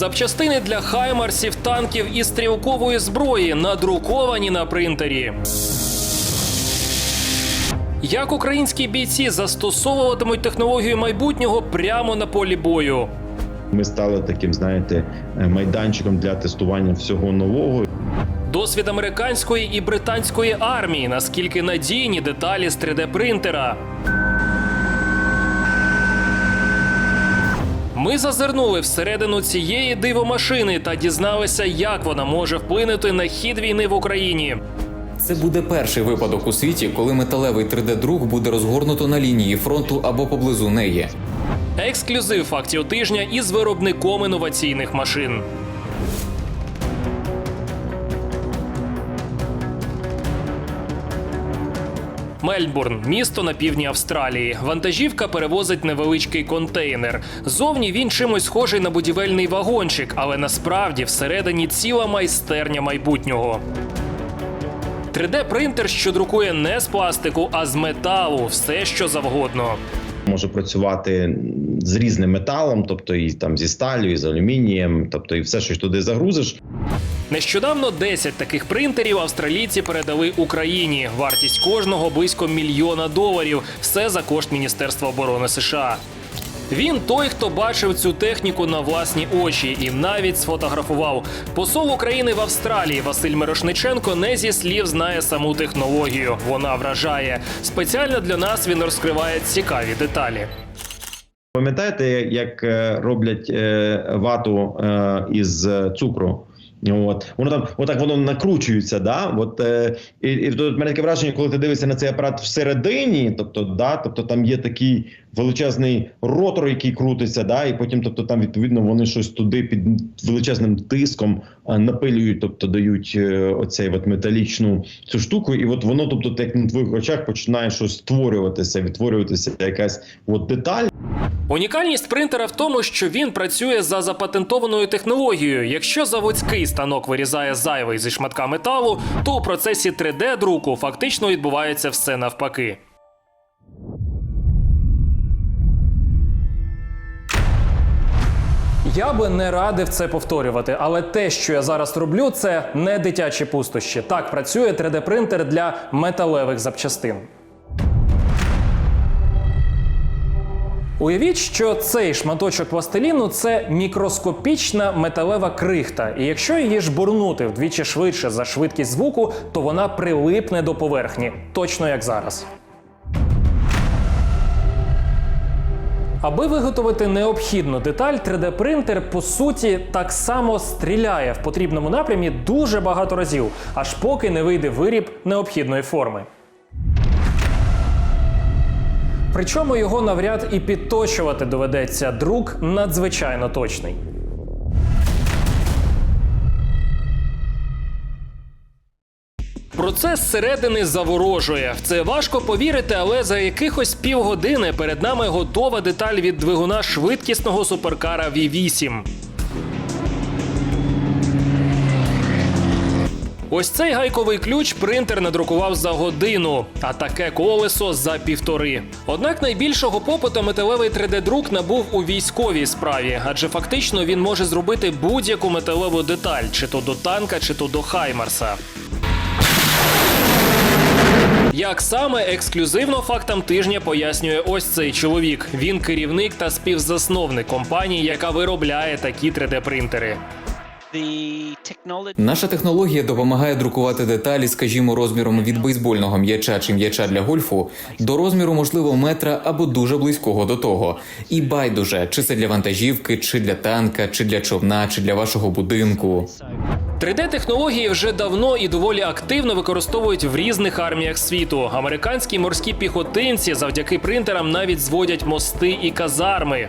Запчастини для хаймарсів, танків і стрілкової зброї надруковані на принтері. Як українські бійці застосовуватимуть технологію майбутнього прямо на полі бою? Ми стали таким, знаєте, е, майданчиком для тестування всього нового. Досвід американської і британської армії, наскільки надійні деталі з 3D принтера. Ми зазирнули всередину цієї дивомашини та дізналися, як вона може вплинути на хід війни в Україні. Це буде перший випадок у світі, коли металевий 3D-друк буде розгорнуто на лінії фронту або поблизу неї. Ексклюзив фактів тижня із виробником інноваційних машин. Мельбурн місто на півдні Австралії. Вантажівка перевозить невеличкий контейнер. Зовні він чимось схожий на будівельний вагончик, але насправді всередині ціла майстерня майбутнього. 3D-принтер, що друкує не з пластику, а з металу, все що завгодно. Може працювати з різним металом, тобто і там зі сталю, і з алюмінієм, тобто і все, що туди загрузиш. Нещодавно 10 таких принтерів австралійці передали Україні. Вартість кожного близько мільйона доларів. Все за кошт Міністерства оборони США. Він той, хто бачив цю техніку на власні очі і навіть сфотографував. Посол України в Австралії Василь Мирошниченко не зі слів знає саму технологію. Вона вражає. Спеціально для нас він розкриває цікаві деталі. Пам'ятаєте, як е, роблять е, вату е, із цукру? От воно там, отак воно накручується. Да? От е, і, і тут мене таке враження, коли ти дивишся на цей апарат всередині, тобто, да, тобто там є такий величезний ротор, який крутиться, да, і потім, тобто, там відповідно вони щось туди під величезним тиском напилюють, тобто дають е, оцей от металічну цю штуку, і от воно, тобто, як на твоїх очах починає щось створюватися, відтворюватися якась от деталь. Унікальність принтера в тому, що він працює за запатентованою технологією. Якщо заводський станок вирізає зайвий зі шматка металу, то у процесі 3D-друку фактично відбувається все навпаки. Я би не радив це повторювати, але те, що я зараз роблю, це не дитячі пустощі. Так працює 3D-принтер для металевих запчастин. Уявіть, що цей шматочок пластиліну це мікроскопічна металева крихта, і якщо її жбурнути вдвічі швидше за швидкість звуку, то вона прилипне до поверхні, точно як зараз. Аби виготовити необхідну деталь, 3D-принтер по суті так само стріляє в потрібному напрямі дуже багато разів, аж поки не вийде виріб необхідної форми. Причому його навряд і підточувати доведеться. Друк надзвичайно точний. Процес зсередини заворожує. Це важко повірити, але за якихось півгодини перед нами готова деталь від двигуна швидкісного суперкара V8. Ось цей гайковий ключ принтер надрукував за годину, а таке колесо за півтори. Однак найбільшого попиту металевий 3D-друк набув у військовій справі, адже фактично він може зробити будь-яку металеву деталь, чи то до танка, чи то до Хаймарса. Як саме ексклюзивно фактам тижня пояснює ось цей чоловік. Він керівник та співзасновник компанії, яка виробляє такі 3D-принтери. Наша технологія допомагає друкувати деталі, скажімо, розміром від бейсбольного м'яча чи м'яча для гольфу до розміру, можливо, метра або дуже близького до того. І байдуже, чи це для вантажівки, чи для танка, чи для човна, чи для вашого будинку. 3D-технології вже давно і доволі активно використовують в різних арміях світу. Американські морські піхотинці завдяки принтерам навіть зводять мости і казарми.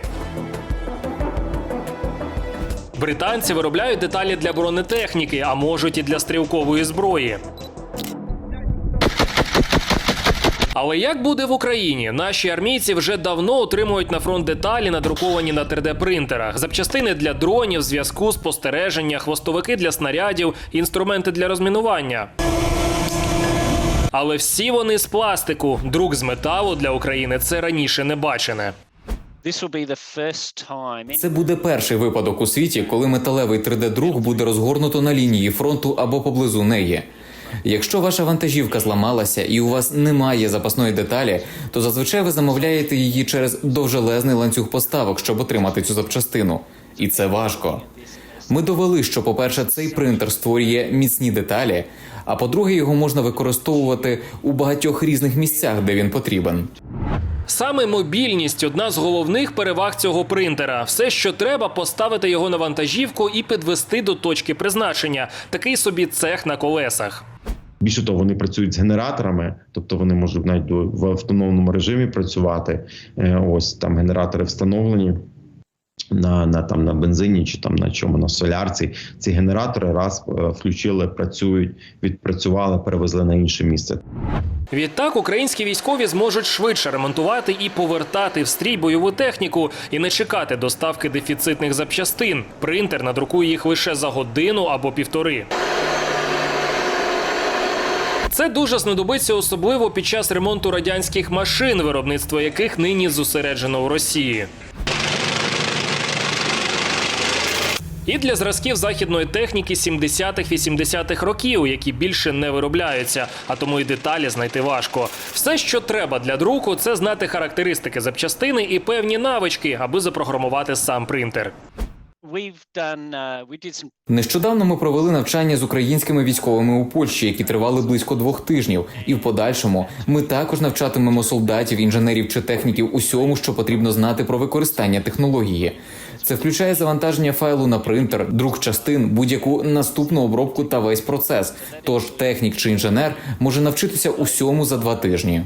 Британці виробляють деталі для бронетехніки, а можуть і для стрілкової зброї. Але як буде в Україні? Наші армійці вже давно отримують на фронт деталі, надруковані на 3D-принтерах, запчастини для дронів, зв'язку, спостереження, хвостовики для снарядів, інструменти для розмінування. Але всі вони з пластику. Друк з металу для України це раніше не бачене. Це буде перший випадок у світі, коли металевий 3D-друк буде розгорнуто на лінії фронту або поблизу неї. Якщо ваша вантажівка зламалася і у вас немає запасної деталі, то зазвичай ви замовляєте її через довжелезний ланцюг поставок, щоб отримати цю запчастину. І це важко. Ми довели, що, по-перше, цей принтер створює міцні деталі, а по-друге, його можна використовувати у багатьох різних місцях, де він потрібен. Саме мобільність одна з головних переваг цього принтера. Все, що треба, поставити його на вантажівку і підвести до точки призначення. Такий собі цех на колесах. Більше того, вони працюють з генераторами, тобто вони можуть навіть в автономному режимі працювати. Е, Ось там генератори встановлені. На, на там на бензині чи там на чому на солярці ці генератори раз е, включили, працюють, відпрацювали, перевезли на інше місце. Відтак українські військові зможуть швидше ремонтувати і повертати в стрій бойову техніку і не чекати доставки дефіцитних запчастин. Принтер надрукує їх лише за годину або півтори. Це дуже знадобиться особливо під час ремонту радянських машин, виробництво яких нині зосереджено у Росії. І для зразків західної техніки 70-х-80-х років, які більше не виробляються, а тому і деталі знайти важко. Все, що треба для друку, це знати характеристики запчастини і певні навички, аби запрограмувати сам принтер. Нещодавно ми провели навчання з українськими військовими у Польщі, які тривали близько двох тижнів. І в подальшому ми також навчатимемо солдатів, інженерів чи техніків усьому, що потрібно знати про використання технології. Це включає завантаження файлу на принтер, друк частин, будь-яку наступну обробку та весь процес. Тож технік чи інженер може навчитися усьому за два тижні.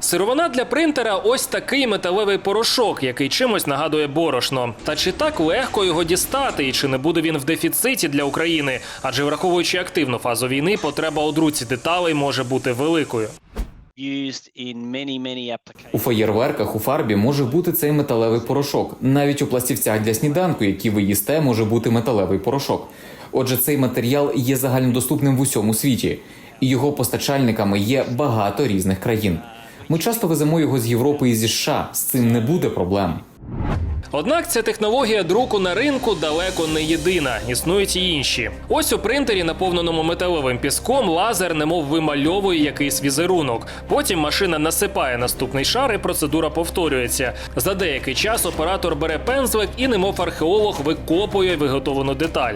Сировина для принтера ось такий металевий порошок, який чимось нагадує борошно. Та чи так легко його дістати, і чи не буде він в дефіциті для України? Адже враховуючи активну фазу війни, потреба у друці деталей може бути великою. У феєрверках у фарбі може бути цей металевий порошок. Навіть у пластівцях для сніданку, які ви їсте, може бути металевий порошок. Отже, цей матеріал є загальнодоступним в усьому світі, і його постачальниками є багато різних країн. Ми часто веземо його з Європи і зі США. З цим не буде проблем. Однак ця технологія друку на ринку далеко не єдина. Існують і інші. Ось у принтері, наповненому металевим піском, лазер немов вимальовує якийсь візерунок. Потім машина насипає наступний шар, і процедура повторюється. За деякий час оператор бере пензлик і, немов археолог, викопує виготовлену деталь.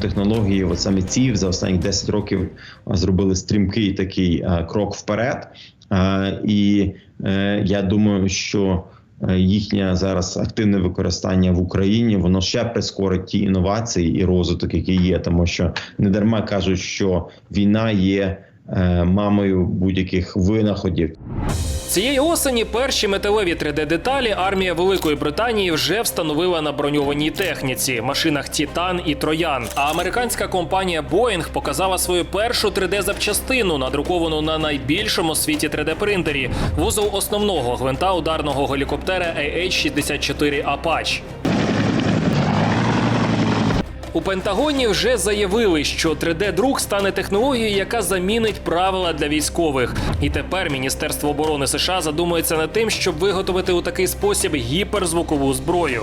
технології, от саме ці за останні 10 років зробили стрімкий такий а, крок вперед. І е, я думаю, що е, їхнє зараз активне використання в Україні воно ще прискорить ті інновації і розвиток, який є, тому що не дарма кажуть, що війна є мамою будь-яких винаходів. Цієї осені перші металеві 3D-деталі армія Великої Британії вже встановила на броньованій техніці машинах Тітан і Троян. А американська компанія Boeing показала свою першу 3D-запчастину, надруковану на найбільшому світі 3D-принтері вузол основного гвинта ударного гелікоптера AH-64 Apache. У Пентагоні вже заявили, що 3D-друк стане технологією, яка замінить правила для військових. І тепер Міністерство оборони США задумується над тим, щоб виготовити у такий спосіб гіперзвукову зброю.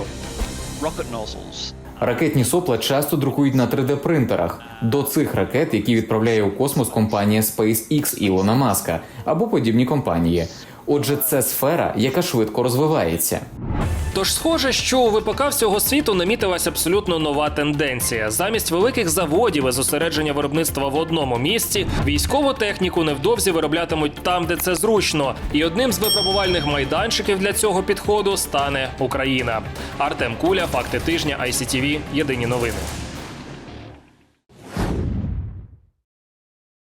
Ракетні сопла часто друкують на 3D-принтерах. До цих ракет, які відправляє у космос компанія SpaceX Ілона Маска або подібні компанії. Отже, це сфера, яка швидко розвивається. Тож схоже, що у ВПК всього світу намітилась абсолютно нова тенденція. Замість великих заводів і зосередження виробництва в одному місці, військову техніку невдовзі вироблятимуть там, де це зручно. І одним з випробувальних майданчиків для цього підходу стане Україна. Артем Куля, факти тижня, ICTV, Єдині новини.